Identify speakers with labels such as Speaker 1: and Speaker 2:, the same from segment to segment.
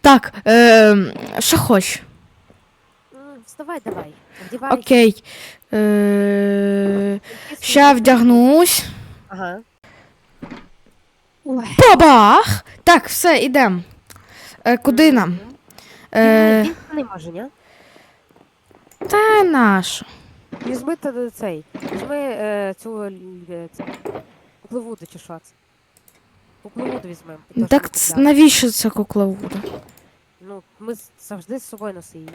Speaker 1: Так, е, що хоч?
Speaker 2: М, Вставай давай. Вдівай.
Speaker 1: Окей. Е, Ща вдягнусь.
Speaker 2: Ага. Ой.
Speaker 1: Бабах! Так, все, ідем. Е, куди нам? Е,
Speaker 2: Він не може, ні?
Speaker 1: та наш.
Speaker 2: Візьми та- цей. Візьми е, цю е, чи що це. Кукловуду візьмемо. то, що
Speaker 1: Так ц-
Speaker 2: купляли.
Speaker 1: навіщо це кукловуда?
Speaker 2: Ну, ми з- завжди з собою носи її.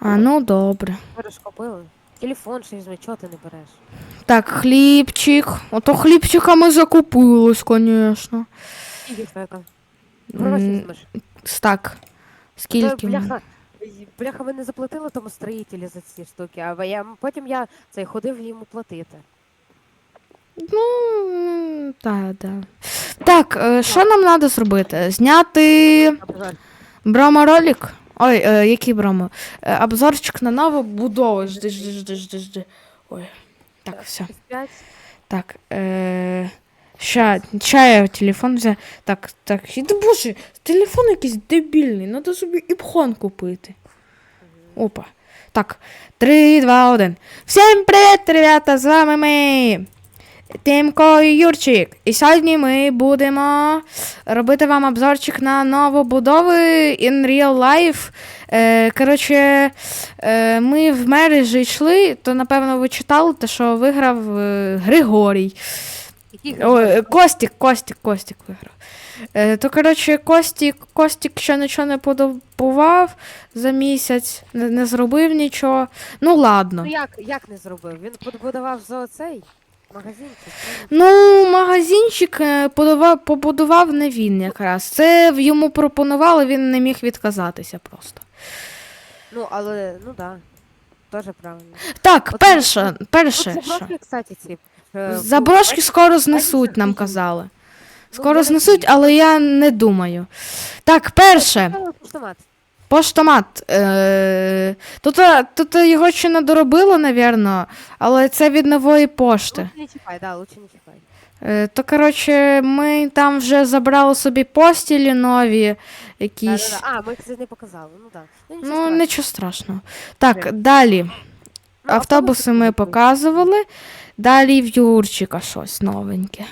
Speaker 1: А, ну добре.
Speaker 2: Береш купили. Телефон ще візьми, чого ти не береш?
Speaker 1: Так, хлібчик. Ото хлібчика ми закупились, звісно.
Speaker 2: Скільки твоя там? Гроші візьмеш.
Speaker 1: Так.
Speaker 2: Та,
Speaker 1: Скільки? ми?
Speaker 2: Бляха, й- бляха, ми не заплатили тому строїтелі за ці штуки, а я, потім я цей ходив йому платити.
Speaker 1: Ну, так, да. Так, е, що нам треба зробити? Зняти броморолик? Ой, е, який бромо? Е, обзорчик на нову будову. Жди, жди, жди, жди, жди. Ой. Так, все. Так, е, ща, ща я телефон взяв. Так, так, і, да боже, телефон якийсь дебільний, треба собі іпхон купити. Опа. Так, 3, 2, 1. Всім привіт, ребята, з вами ми. Тимко і Юрчик. І сьогодні ми будемо робити вам обзорчик на новобудови in real life. Е, коротше, е, ми в мережі йшли, то напевно ви читали, те, що виграв е, Григорій. Е, Костік, Костік, Костік виграв. Е, то, коротше, Костік, Костік ще нічого не подобував за місяць, не, не зробив нічого. Ну, ладно.
Speaker 2: Ну як, як не зробив? Він побудував за оцей магазинчик.
Speaker 1: Ну, магазинчик е, подавав, побудував не він якраз. Це йому пропонували, він не міг відказатися просто.
Speaker 2: Ну, але, ну да. Тоже правильно.
Speaker 1: Так,
Speaker 2: От
Speaker 1: перше, перше. що?
Speaker 2: заброшки, кстати, ці. е,
Speaker 1: Заброшки скоро знесуть, нам
Speaker 2: Ну,
Speaker 1: казали. Скоро
Speaker 2: не
Speaker 1: знесуть, але я не думаю. Так, перше.
Speaker 2: Поштомат.
Speaker 1: Поштомат. Е, тут, е, тут його ще не доробило, напевно, але це від нової пошти.
Speaker 2: Лучше не чіпай, да, лучше не чіпай.
Speaker 1: Е, то, коротше, ми там вже забрали собі постілі нові, якісь.
Speaker 2: Да-да-да. А, ми їх не показали, ну да. Ну, нічого
Speaker 1: Ну,
Speaker 2: страшного.
Speaker 1: нічого страшного. Так, далі.
Speaker 2: Ну,
Speaker 1: Автобуси ми показували. Далі в Юрчика щось новеньке.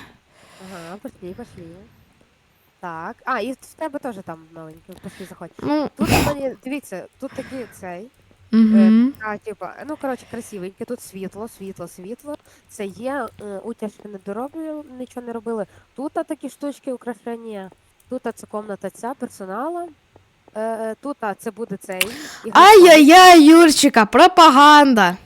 Speaker 2: Ага, пошли, пошли. Так. А, і в тебе теж там новенький, пошли, заходь.
Speaker 1: Ну,
Speaker 2: Тут у мене, дивіться, тут такий цей.
Speaker 1: угу.
Speaker 2: А, типа, ну коротше, красивеньке, тут світло, світло, світло. Це є е, утяжки не доробили, нічого не робили. Тут а, такі штучки украшення. Тут а, це комната ця персонала. Е, е, тут а, це буде цей.
Speaker 1: Ай-яй-яй, Юрчика, пропаганда.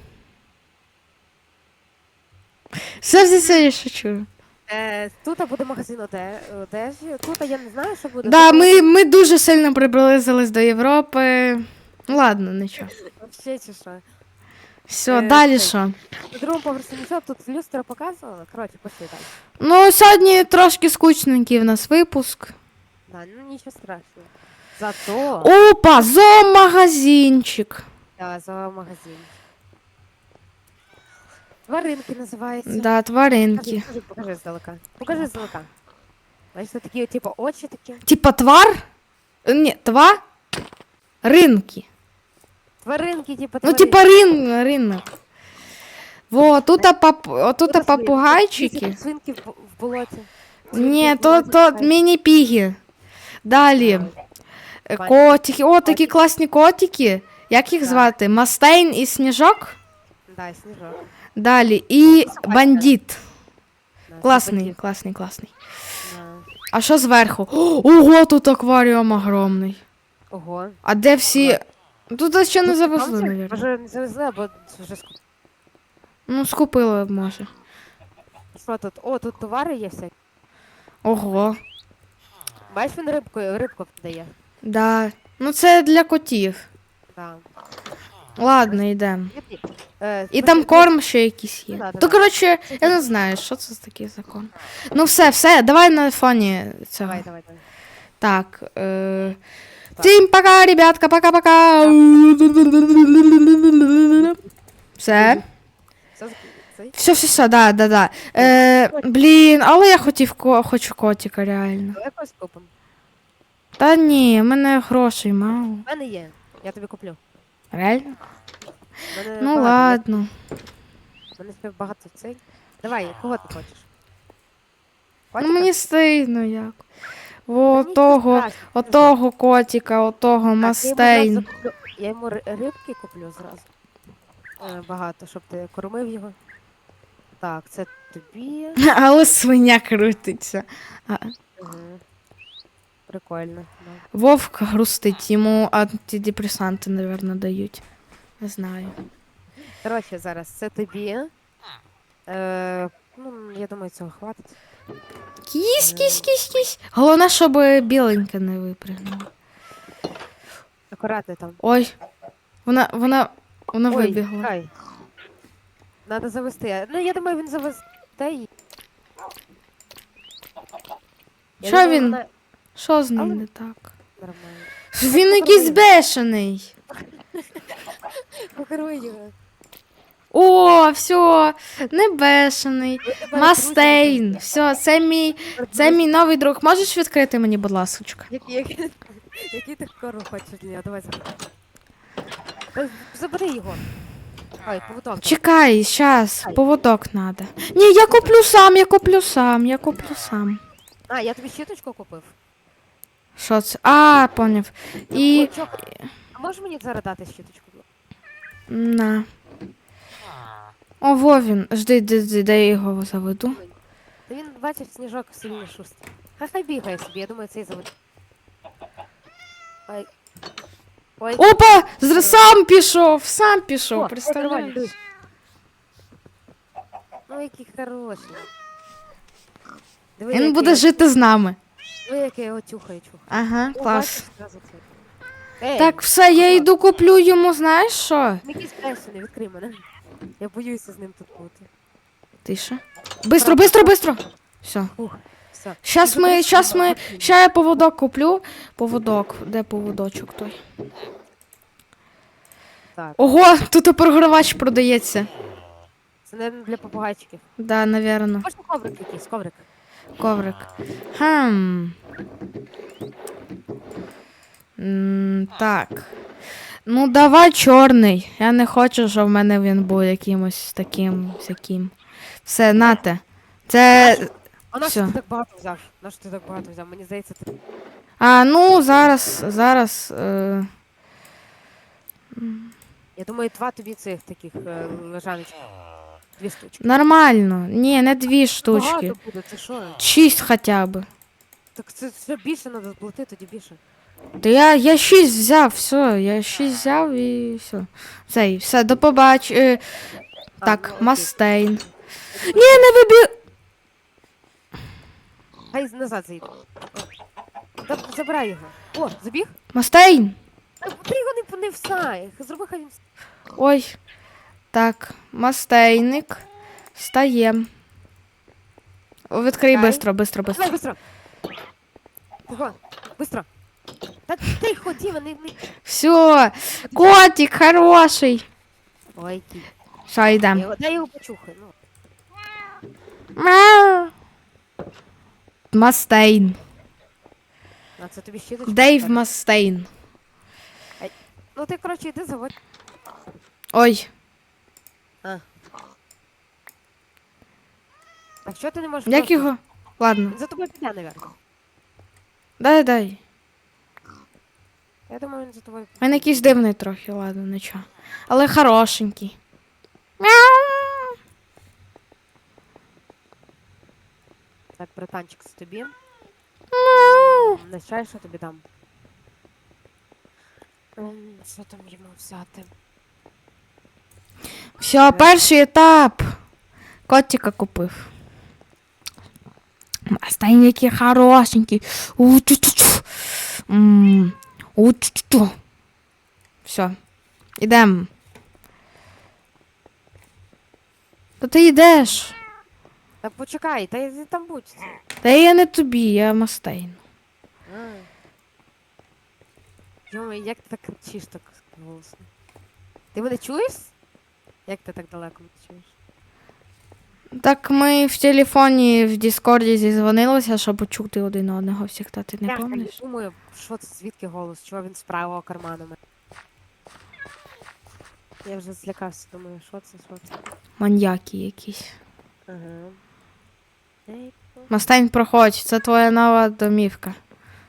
Speaker 1: Все все все я шучу.
Speaker 2: Е, тут буде магазин оде, одежі. Тут я не знаю, що буде.
Speaker 1: Да,
Speaker 2: Тут,
Speaker 1: ми, ми дуже сильно приблизились до Європи. Ну, Ладно, нічого.
Speaker 2: Вообще чи що?
Speaker 1: Все,
Speaker 2: Е,
Speaker 1: далі
Speaker 2: цей.
Speaker 1: що?
Speaker 2: На другому поверсі нічого, тут люстра показувала. Коротше, пошли далі.
Speaker 1: Ну, сьогодні трошки скучненький в нас випуск.
Speaker 2: Да, ну нічого страшного. Зато
Speaker 1: Опа, зоомагазинчик.
Speaker 2: да, за магазин. Тваринки називається.
Speaker 1: Да, тваринки.
Speaker 2: Покажи, покажи, покажи здалека. Покажи здалека. Бачиш, це такі, типу, очі такі.
Speaker 1: Типа твар? Е, Ні, тва? Ринки.
Speaker 2: Тваринки, типу,
Speaker 1: Ну,
Speaker 2: тваринки.
Speaker 1: типа рин, ринок. Во, тут пап, отут
Speaker 2: Тут свинки.
Speaker 1: попугайчики.
Speaker 2: Свинки в, в болоті.
Speaker 1: Ні, то, то міні-піги. Далі. Е, Котики. О, такі класні котики. Як їх звати? Мастейн і Сніжок?
Speaker 2: Да, сніжок.
Speaker 1: Далі. І бандит. Класний, класний, класний. А що зверху? Ого, тут акваріум огромний.
Speaker 2: Ого.
Speaker 1: А де всі. Тут ще не
Speaker 2: Ну,
Speaker 1: завезли, мабуть.
Speaker 2: Може не завезли, або вже ск-
Speaker 1: Ну, скупили, може.
Speaker 2: Що тут? О, тут товари є всякі.
Speaker 1: Ого.
Speaker 2: Бачиш, він рибку, рибку подає.
Speaker 1: Да. Ну це для котів.
Speaker 2: Да.
Speaker 1: Ладно, йдемо.
Speaker 2: Е,
Speaker 1: І там корм ще якийсь є.
Speaker 2: Да,
Speaker 1: То коротше, я не знаю, що це такий закон. Ну все, все, давай на фоні цього.
Speaker 2: Давай, давай, давай.
Speaker 1: Так. Е... Всім пока, ребятка, пока-пока. Все. Все, все, все, да, да, да. Е, блін, але я хотів ко- хочу котика, реально.
Speaker 2: Давай якось купимо.
Speaker 1: Та ні, в мене грошей мало.
Speaker 2: У мене є. Я тобі куплю.
Speaker 1: Реально?
Speaker 2: Мене
Speaker 1: Ну
Speaker 2: багато
Speaker 1: ладно.
Speaker 2: Мене ще багато цей. Давай, кого ти хочеш?
Speaker 1: Ну
Speaker 2: Котика?
Speaker 1: мені стидно як.
Speaker 2: Та
Speaker 1: О,
Speaker 2: нічого
Speaker 1: того,
Speaker 2: страшного,
Speaker 1: отого котика, отого
Speaker 2: Так, я йому
Speaker 1: мастейн.
Speaker 2: куплю- Я йому ри- рибки куплю зразу. Е, Багато, щоб ти кормив його. Так, це тобі.
Speaker 1: Але свиня крутиться.
Speaker 2: Мгм. Прикольно. Да.
Speaker 1: Вовк грустить, йому антидепресанти, мабуть, дають. Не знаю.
Speaker 2: Коротше, зараз це тобі. Е, ну, я думаю, цього хватить.
Speaker 1: Кісь, кісь, кісь, кісь. Головне, щоб біленька не випрыгнула.
Speaker 2: Акуратно там.
Speaker 1: Ой. Вона, вона, вона
Speaker 2: Ой,
Speaker 1: вибігла.
Speaker 2: чекай. Надо завести. Ну, я думаю, він завезе. Я
Speaker 1: Що
Speaker 2: думаю,
Speaker 1: він?
Speaker 2: вона
Speaker 1: Що з ним
Speaker 2: Але-
Speaker 1: не так?
Speaker 2: Нормально.
Speaker 1: Він якийсь бешений.
Speaker 2: Покеруй його.
Speaker 1: О, все, не бешений. Мастейн. Все, це мій, це мій новий друг. Можеш відкрити мені, будь ласка?
Speaker 2: Який, який, який ти кору хочеш від нього? Давай забери. Та Забери його. Ой, поводок.
Speaker 1: Чекай, щас, поводок надо. Ні, я куплю сам, я куплю сам, я куплю сам.
Speaker 2: А, я тобі щіточку купив.
Speaker 1: Що це? А, поняв. І.
Speaker 2: Кулачок. А можеш мені зараз дати щіточку?
Speaker 1: На. О, Вовін. Жди, де, де, де я його заведу.
Speaker 2: Та він, бачиш, сніжок сильно шустрий. Хай хай бігає собі, я думаю, цей завод. Ой. Ой,
Speaker 1: Опа! зра- Сам пішов, сам
Speaker 2: О,
Speaker 1: пішов,
Speaker 2: нормально,
Speaker 1: представляєш?
Speaker 2: дивись. Ну, який хороший. Диви,
Speaker 1: Він
Speaker 2: який
Speaker 1: буде жити з нами.
Speaker 2: Диви, як я його тюхаю, чухаю.
Speaker 1: Ага,
Speaker 2: О,
Speaker 1: клас.
Speaker 2: Ей,
Speaker 1: Так, все, я йду куплю йому, знаєш що?
Speaker 2: Якийсь не відкрий мене. Я боюся з ним тут бути.
Speaker 1: Тише. Бистро, бистро, бистро. Все. Щас
Speaker 2: Ну,
Speaker 1: ми, щас ми, ща я поводок куплю. Поводок, де поводочок той?
Speaker 2: Так,
Speaker 1: Ого, тут програвач продається.
Speaker 2: це, мабуть, для попугайчиків.
Speaker 1: Да, навірно.
Speaker 2: Можна коврик якийсь, коврик.
Speaker 1: Коврик. Хм. М, Так. Ну, давай чорний. Я не хочу, щоб в мене він був якимось таким всяким. Все, нате. Це.
Speaker 2: А на що ти так багато взяв? На що ти так багато взяв? Мені здається, ти...
Speaker 1: А, ну, зараз, зараз. Е...
Speaker 2: Я думаю, два тобі цих таких е, лежаночок. Дві штучки.
Speaker 1: Нормально. Ні, не дві штучки.
Speaker 2: Багато буде, це що?
Speaker 1: Шість хоча б.
Speaker 2: Так це, це більше треба платити, тоді більше.
Speaker 1: Та я, я шість взяв, все, я шість взяв і все. Все, і все, до побач. Е, так,
Speaker 2: ну.
Speaker 1: Мастейн. Ні, не вибіг.
Speaker 2: Хай назад зайде. О. Та забирай його. О, забіг?
Speaker 1: Мастейн.
Speaker 2: Та Ти його не, не всай. Зроби хай він
Speaker 1: Ой. Так, мастейник. Встаєм. О, Відкрий бистро, бистро, бистро.
Speaker 2: быстро. Быстро. Та тихо, Діма, не... не...
Speaker 1: Все, котик хороший.
Speaker 2: Ой.
Speaker 1: Все,
Speaker 2: Я його, дай його почухай, ну.
Speaker 1: Мяу. Мастейн.
Speaker 2: А це тобі щиточку.
Speaker 1: Дейв. Мастейн.
Speaker 2: Ну ти, коротше, йди заводь.
Speaker 1: Ой,
Speaker 2: Так що ти не можеш
Speaker 1: як
Speaker 2: просто-
Speaker 1: його? Ладно,
Speaker 2: Він за тобою піде, наверное.
Speaker 1: дай, дай.
Speaker 2: Я думаю, він за тобою
Speaker 1: Він якийсь дивний трохи, ладно, нічого. Але хорошенький. Мяу.
Speaker 2: Так, братанчик, це тобі.
Speaker 1: Мяу.
Speaker 2: Не чай, що тобі дам. Ем, Що там йому взяти?
Speaker 1: Все, перший етап. Котика купив. Мастейн який хорошенький. У-тю-тю-тю. У-тю-тю-тю. Все, ідем. Та ти йдеш.
Speaker 2: Та почекай, та й там будь.
Speaker 1: Та я не тобі, я Мастейн.
Speaker 2: Йома, як ти так кричиш так голосно? Ти мене чуєш? Як ти так далеко чуєш?
Speaker 1: Так ми в телефоні в Діскорді зізвонилися, щоб почути один одного всіх, ти не
Speaker 2: Бляха,
Speaker 1: пам'ятаєш?
Speaker 2: Я думаю, що це звідки голос, чого він з правого карману. мене? Я вже злякався, думаю, що це, що це.
Speaker 1: Маньяки якісь.
Speaker 2: Ага. Ей, ну,
Speaker 1: проходь, це твоя нова домівка.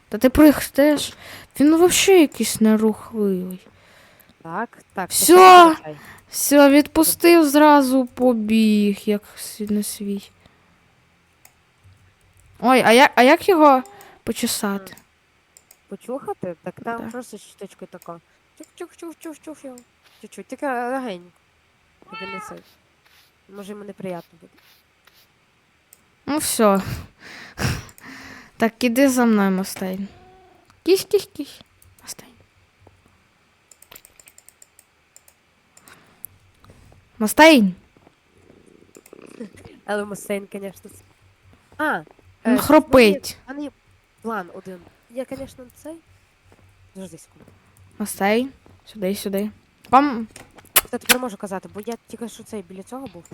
Speaker 1: Та ти прихтеш. Він взагалі якийсь нерухливий.
Speaker 2: Так, так. Що це означає?
Speaker 1: Все, відпустив зразу побіг, як не свій. Ой, а як, а як його почесати?
Speaker 2: Почухати? Так там
Speaker 1: Так.
Speaker 2: просто щіточкою тако. Чух-чух-чух-чух-чух. його. Чуть-чуть, тільки легенько. Це. Може йому неприємно буде.
Speaker 1: Ну все. Так, іди за мною, Мастейн. Кісь, кісь, кісь. Мастейн. Мастейн!
Speaker 2: Але Мусейн, звісно. А!
Speaker 1: Ну,
Speaker 2: е,
Speaker 1: хропить.
Speaker 2: У мене є план один. Я, звісно, цей. Завжди секунду.
Speaker 1: Мастейн. Сюди, сюди. Пам.
Speaker 2: Я тепер можу казати, бо я тільки що цей біля цього був.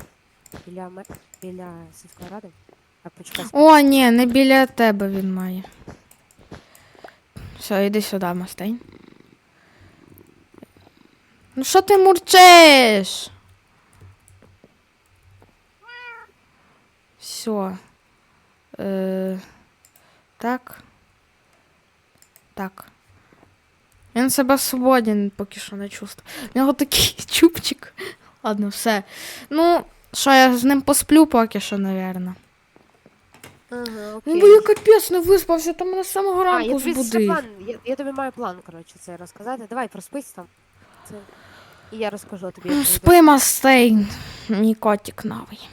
Speaker 2: Біля ме... біля сільської ради. Так, почекай.
Speaker 1: О, ні, не біля тебе він має. Все, іди сюди, Мастейн. Ну що ти мурчиш? Все. Е, так. Так. Він себе свободен поки що не чувствує. У нього такий чубчик. Ладно, все. Ну, що я з ним посплю поки що, напевно.
Speaker 2: Ага,
Speaker 1: Ну, бо я капець не виспався, там мене з самого
Speaker 2: А, я
Speaker 1: ранку
Speaker 2: тобі ще
Speaker 1: збудив.
Speaker 2: план, я, я тобі маю план, коротше, це розказати. Давай, проспись там. Це... І я розкажу тобі. як
Speaker 1: Ну,
Speaker 2: прийде.
Speaker 1: Спи, Мастейн. Мій котик новий.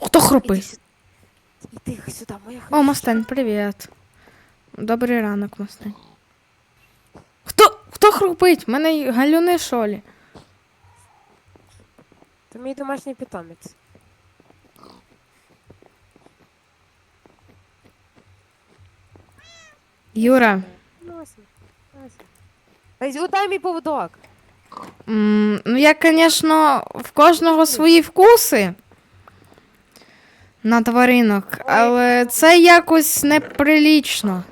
Speaker 1: Хто хропить?
Speaker 2: Іди сюди, моя
Speaker 1: О, Мастейн, привіт. Добрий ранок, Мастейн. Хто, хто хропить? В мене галюни шолі.
Speaker 2: Ти мій домашній питомець.
Speaker 1: Юра,
Speaker 2: дай мій поводок.
Speaker 1: м, ну я, звісно, в кожного свої вкуси на тваринок, але це якось неприлічно.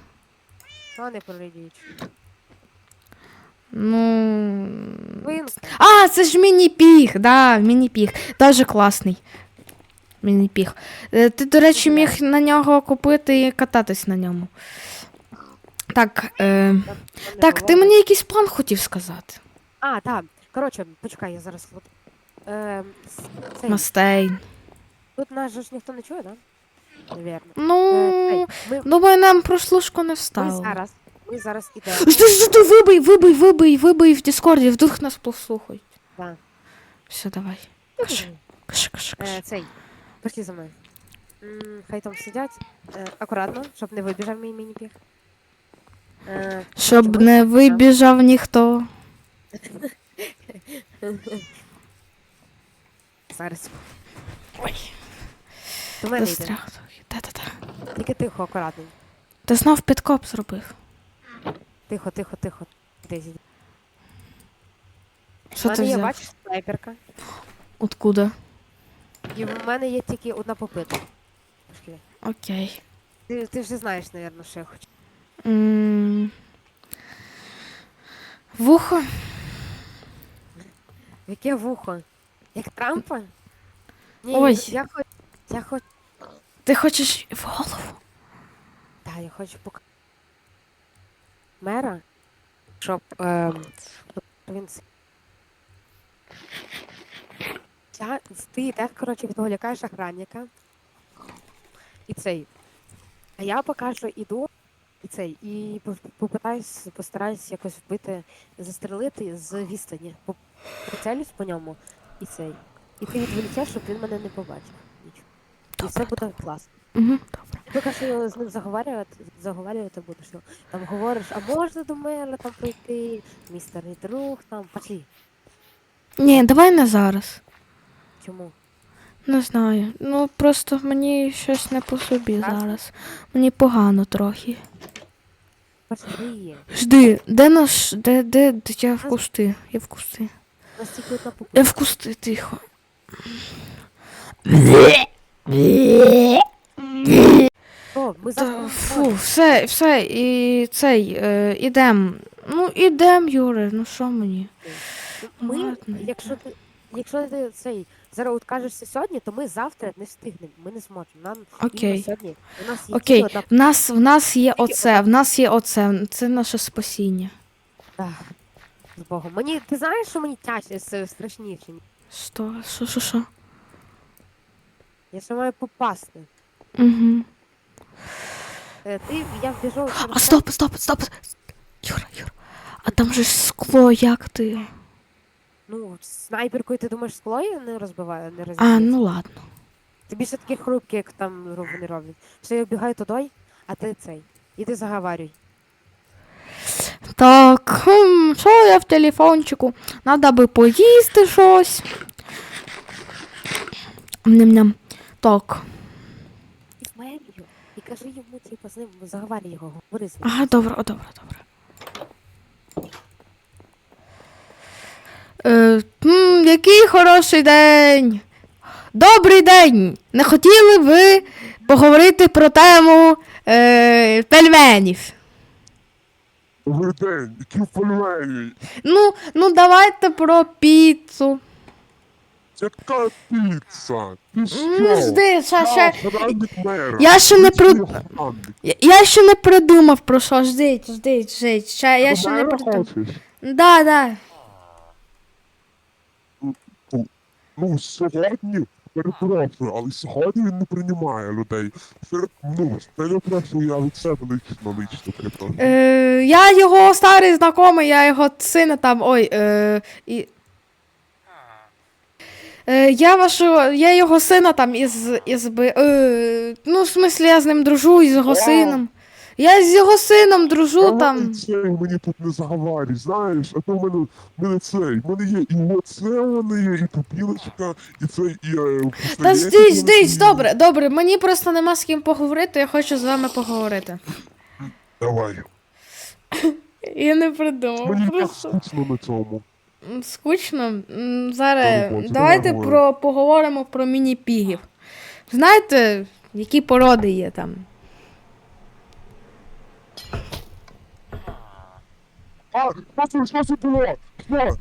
Speaker 2: Що не приліч?
Speaker 1: Ну. А, це ж міні-піг, да, міні-піг. Дуже класний. Міні-піг. Е, Ти, до речі, міг на нього купити і кататись на ньому. Так, е, так, ти мені якийсь план хотів сказати.
Speaker 2: А, так. Коротше, почекай, я зараз. от, Е, с- цей,
Speaker 1: Мастейн.
Speaker 2: тут нас же ж ніхто не чує, так? Да? Навірно.
Speaker 1: Ну,
Speaker 2: Е, цей, ми,
Speaker 1: думаю, нам прослушку не
Speaker 2: ми
Speaker 1: встало.
Speaker 2: зараз. Ми зараз ідемо.
Speaker 1: Жди, жди, вибий, вибий, вибий, вибий в Діскорді, вдруг нас послухають.
Speaker 2: Да.
Speaker 1: Все, давай. Каш, каш, каш, каш.
Speaker 2: Е, цей. Пішли за мною. М, Хай там сидять. Е, акуратно, щоб не вибіжав мій міні-піг.
Speaker 1: Щоб не вибіжав ніхто.
Speaker 2: зараз.
Speaker 1: Ой,
Speaker 2: До
Speaker 1: Та-та-та.
Speaker 2: Тільки тихо, акуратно.
Speaker 1: Ти знов підкоп зробив.
Speaker 2: Тихо, тихо, тихо. Десь.
Speaker 1: Що ти взяв?
Speaker 2: бачиш, снайперка.
Speaker 1: Откуда?
Speaker 2: І в мене є тільки одна попитка.
Speaker 1: Окей.
Speaker 2: Ти, ти вже знаєш, напевно, що я хочу.
Speaker 1: М, Вухо?
Speaker 2: Яке вухо? Як Трампа? Ні,
Speaker 1: Ой.
Speaker 2: я хочу. Я хочу.
Speaker 1: Ти хочеш в голову?
Speaker 2: Так, я хочу пока. Мера, щоб ем, він. Я, ти йдеш, коротше, відволікаєш охранника. І цей. А я поки що іду, і цей, і по- попитаюсь, постараюсь якось вбити, застрелити з відстані. По- Прицелюсь по ньому і цей. І ти відволічеш, щоб він мене не побачив. Нічого. І все
Speaker 1: Добре.
Speaker 2: буде класно.
Speaker 1: Угу, добре.
Speaker 2: Тільки що з ним заговорювати, заговорювати будеш. Там говориш, а можна до мене там прийти, мій старий друг, там, пошли.
Speaker 1: Ні, давай не зараз.
Speaker 2: Чому?
Speaker 1: Не знаю. Ну просто мені щось не по собі зараз. Мені погано трохи. Жди, де наш. Де, де, де я в кусти? Я в кусти. Я в кусти, тихо.
Speaker 2: О, ми
Speaker 1: Та, фу, все, все, і цей, е, ідем. Ну, ідем, Юре, ну що мені?
Speaker 2: Ми,
Speaker 1: Ладно,
Speaker 2: якщо ти, якщо ти цей зараз откажешся сьогодні, то ми завтра не встигнемо. Ми не зможемо. Нам
Speaker 1: Окей.
Speaker 2: сьогодні. У нас є
Speaker 1: Окей,
Speaker 2: одна
Speaker 1: в нас, в нас є оце, в нас є оце, це наше спасіння.
Speaker 2: Ах, з Богом. Мені ти знаєш, що мені тяжче с- страшніше?
Speaker 1: Що, що, що, що?
Speaker 2: Я ще маю попасти.
Speaker 1: Угу.
Speaker 2: Е, Ти я вбіжу.
Speaker 1: А стоп, стоп, стоп. Юра, Юра. А там же ж скло, як ти?
Speaker 2: Ну, снайперкою ти думаєш, скло я не розбиваю, не
Speaker 1: А, ну ладно.
Speaker 2: Ти більше такі хрупкі, як там вони роблять. Все, я вбігаю туди, а ти цей. І ти заговарюй.
Speaker 1: Так, хм, що я в телефончику? Надо би поїсти щось. Ням-ням. Так.
Speaker 2: І. І кажи йому, типу, з ним заговарюй його, говори з ним.
Speaker 1: Ага, добре, добре, добре. Е, м, який хороший день. Добрий день! Не хотіли ви поговорити про тему е, пельменів?
Speaker 3: Добрий день, які пельмені?
Speaker 1: Ну, ну давайте про піцу.
Speaker 3: Яка піца? Ти що?
Speaker 1: Жди, ще, ще.
Speaker 3: Я
Speaker 1: ще не при- Я, я ще не придумав про що. Ждіть, ждіть, ждіть. Ще, я ще не придумав. Да, да.
Speaker 3: Ну, сьогодні, перепрошую, але сьогодні він не приймає людей. Перед, ну, перепрошую, я від себе лично, лично перепрошую.
Speaker 1: Е, я його старий знайомий, я його сина там. Ой, е, і. Е, я вашого, я його сина там із, із би- е, ну, в смислі, я з ним дружу, із його сином. Я з його сином дружу
Speaker 3: Давай
Speaker 1: там.
Speaker 3: Цей мені тут не заговорюй, знаєш, а то в мене, в мене цей, в мене є і оце, в мене є, і попілочка, і цей, і е,
Speaker 1: Та
Speaker 3: пістолетик
Speaker 1: ждіть, добре, добре. Мені просто нема з ким поговорити, я хочу з вами поговорити.
Speaker 3: Давай.
Speaker 1: Я не придумав.
Speaker 3: Мені так
Speaker 1: Просто.
Speaker 3: скучно на цьому.
Speaker 1: М, Скучно. М, Зараз
Speaker 3: Роботі,
Speaker 1: давайте
Speaker 3: давай
Speaker 1: про поговоримо про міні-пігів. Знаєте, які породи є там?
Speaker 3: А, що це, що це було? Що?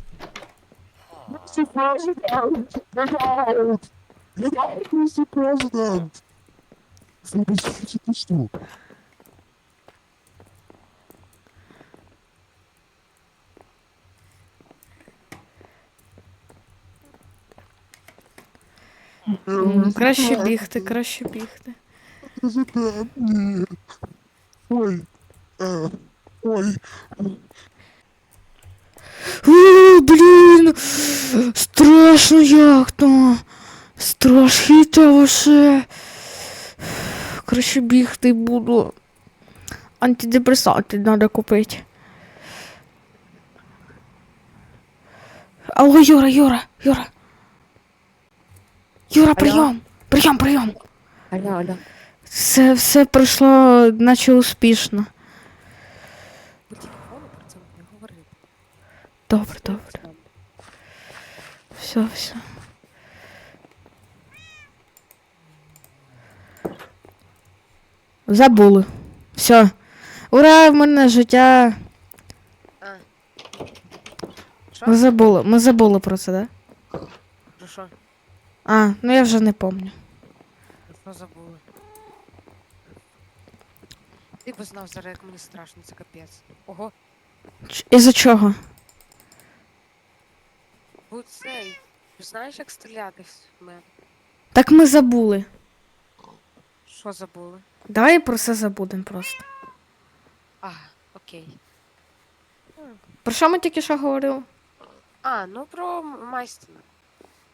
Speaker 3: Mr. President! Get out! Get out, Mr. President! Слухай, що це пусто?
Speaker 1: М, Краще бігти, краще бігти.
Speaker 3: Президент, ні. Ой, е, ой,
Speaker 1: О, блін! Страшно як то. Страшно ваше. Краще бігти буду. Антидепресанти треба купити. Алло, Юра, Юра, Юра. Юра, прийом! Прийом, прийом!
Speaker 2: Алло, алло.
Speaker 1: Все, все пройшло, наче успішно.
Speaker 2: По телефону про це не говори.
Speaker 1: Добре, добре. Все, все. Забули. Все. Ура, в мене життя. Ми забули. Ми забули про це, да?
Speaker 2: Про що?
Speaker 1: А, ну я вже не пам'ятаю.
Speaker 2: Що забули? Ти б знав зараз, як мені страшно, це капець. Ого,
Speaker 1: Із-за чого?
Speaker 2: Будь цей. Ти знаєш, як стріляти в мене?
Speaker 1: Так ми забули.
Speaker 2: Що забули?
Speaker 1: Давай про це забудемо просто.
Speaker 2: А, окей.
Speaker 1: Про що ми тільки що говорили?
Speaker 2: А, ну про Майстіна.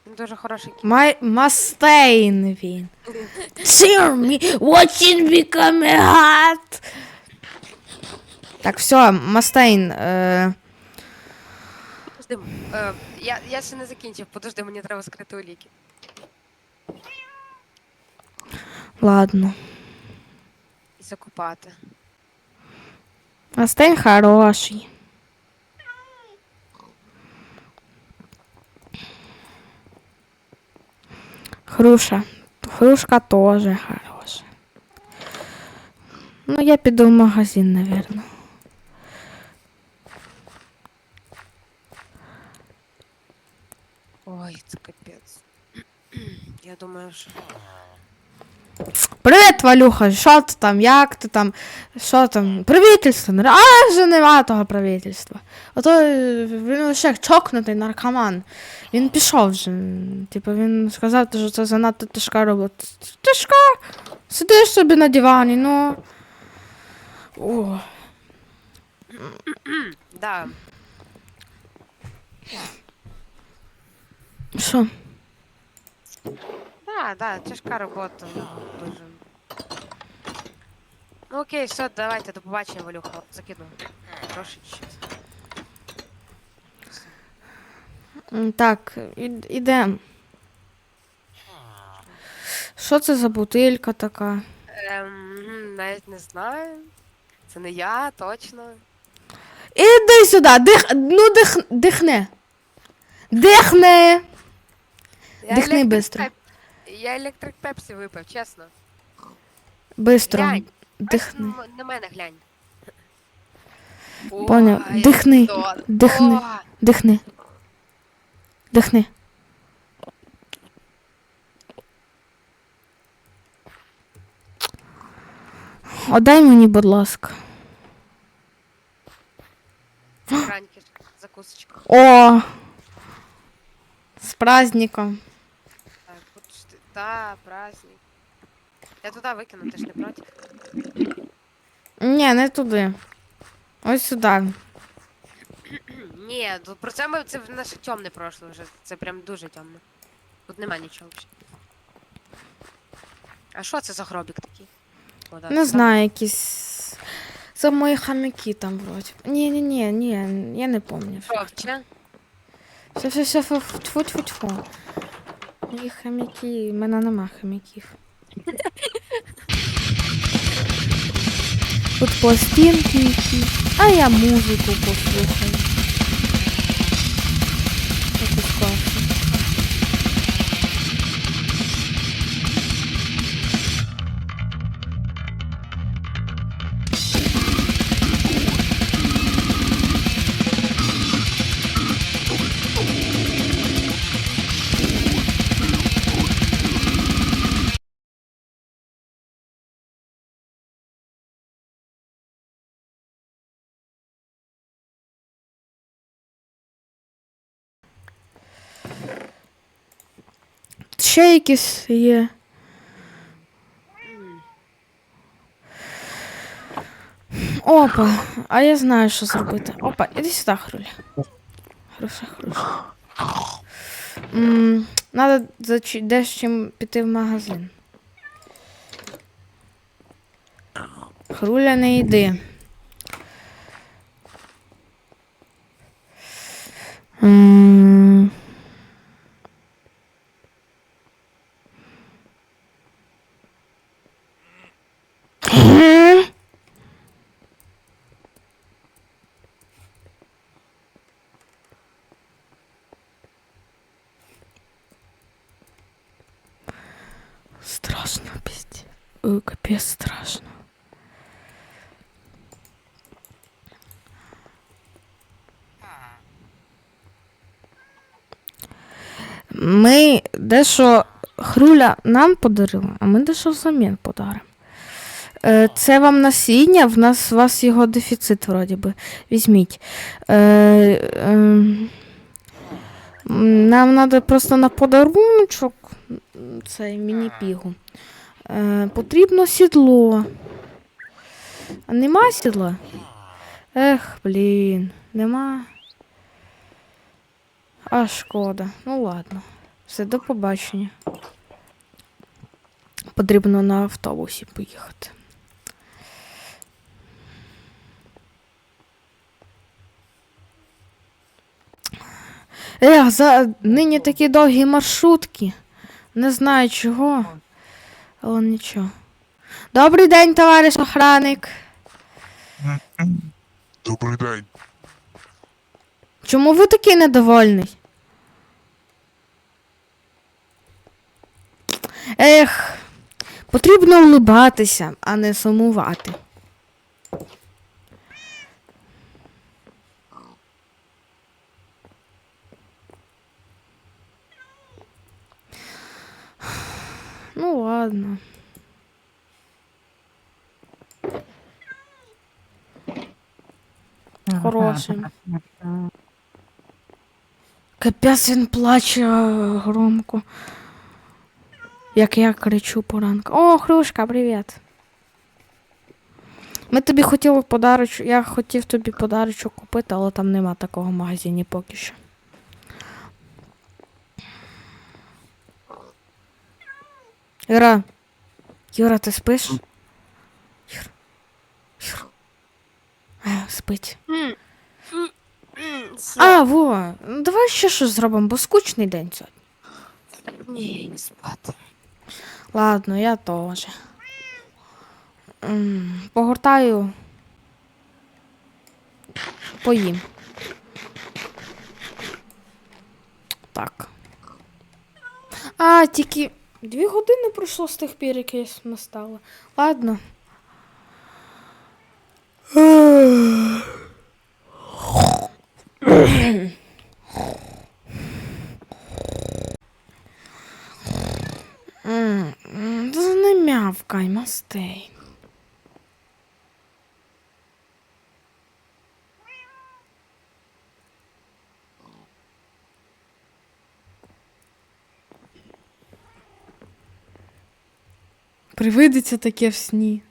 Speaker 2: Він дуже хороший кіт.
Speaker 1: Май Мастейн він. Cheer me, watching become a hot. Так, все, Мастейн. Е,
Speaker 2: Подожди, е, я, я ще не закінчив, подожди, мені треба скрити уліки.
Speaker 1: ладно.
Speaker 2: І закупати.
Speaker 1: Мастейн хороший. Хруша. Хрушка тоже хороша. Ну, я піду в магазин, наверное.
Speaker 2: Ой, це капець. Я думаю, що.
Speaker 1: Привіт, Валюха, що ти там, як ти там, що там? Правительство, а вже нема того правительства. Ото е, він лише як чокнутий наркоман. Він пішов вже. Типу він сказав, що це занадто тяжка робота. Тяжка? Сидиш собі на дивані, ну. О.
Speaker 2: Да,
Speaker 1: Що?
Speaker 2: да, да, тяжка робота. Дуже. Ну окей, все, давайте, до побачення, Валюха. Закину. Трошечки.
Speaker 1: М, Так, ід- ідем. Що це за бутилька така?
Speaker 2: Ем, навіть не знаю. Це не я, точно.
Speaker 1: Іди сюди, дих, ну дих, дихни. Дихни.
Speaker 2: Я
Speaker 1: Дихни
Speaker 2: електрик
Speaker 1: бистро.
Speaker 2: Пеп- Я електрик пепсі випив, чесно.
Speaker 1: Бистро.
Speaker 2: Глянь.
Speaker 1: Дихни.
Speaker 2: М- На мене глянь.
Speaker 1: Поняв. Дихни. Дихни.
Speaker 2: О,
Speaker 1: Дихни. Дихни. Отдай мені, будь ласка.
Speaker 2: Раньки, закусочка.
Speaker 1: О! З праздником.
Speaker 2: Та, праздник. Я туди викину, ти ж не проти.
Speaker 1: Ні, не туди. Ось сюди.
Speaker 2: Ні, ну про це ми це в наше темне прошле вже. Це прям дуже темне. Тут нема нічого взагалі. А що це за гробік такий? О, да,
Speaker 1: Не знаю, якісь. Це мої хам'яки там вроді. Ні, ні, ні, ні, я не пам'ятаю.
Speaker 2: Жовче.
Speaker 1: Все, все, все, фу, тьфу, тьфу, тьфу. Мої хам'яки, в мене нема хам'яків. Тут пластинки а я музику послухаю. Ще якісь є. Опа, а я знаю, що зробити. Опа, іди сюди, Хруля. Хруша, хруша. М, Надо за дещо піти в магазин. Хруля, не йди. М. Страшно, пиздец. Ой, капец, страшно. Ми дещо Хруля нам подарила, а ми дещо взамін подаримо. Е, Це вам насіння, в нас у вас його дефіцит, вроді би. Візьміть. Е, е, нам треба просто на подаруночок цей міні-пігу. Е, потрібно сідло. А нема сідла? Ех, блін, нема. А шкода. Ну ладно. Все, до побачення. Потрібно на автобусі поїхати. Ех, за нині такі довгі маршрутки. Не знаю чого, але нічого. Добрий день, товариш охранник.
Speaker 3: Добрий день.
Speaker 1: Чому ви такий недовольний? Ех, потрібно улибатися, а не сумувати. Ну ладно. Хороший. Капець він плаче громко. Як я кричу поранку. О, Хрюшка, привіт. Ми тобі хотіли подарочок. Я хотів тобі подарочок купити, але там нема такого в магазині поки що. Юра. Юра, ти спиш? Юра. Юра. А, спить. А, во, ну, давай ще щось зробимо, бо скучний день сьогодні.
Speaker 2: Ні, не спати.
Speaker 1: Ладно, я теж. М, Погортаю. Поїм. Так. А, тільки дві години пройшло з тих пір, як ми стали. Ладно. Та не мявкай, мастей. Привидиться таке в сні.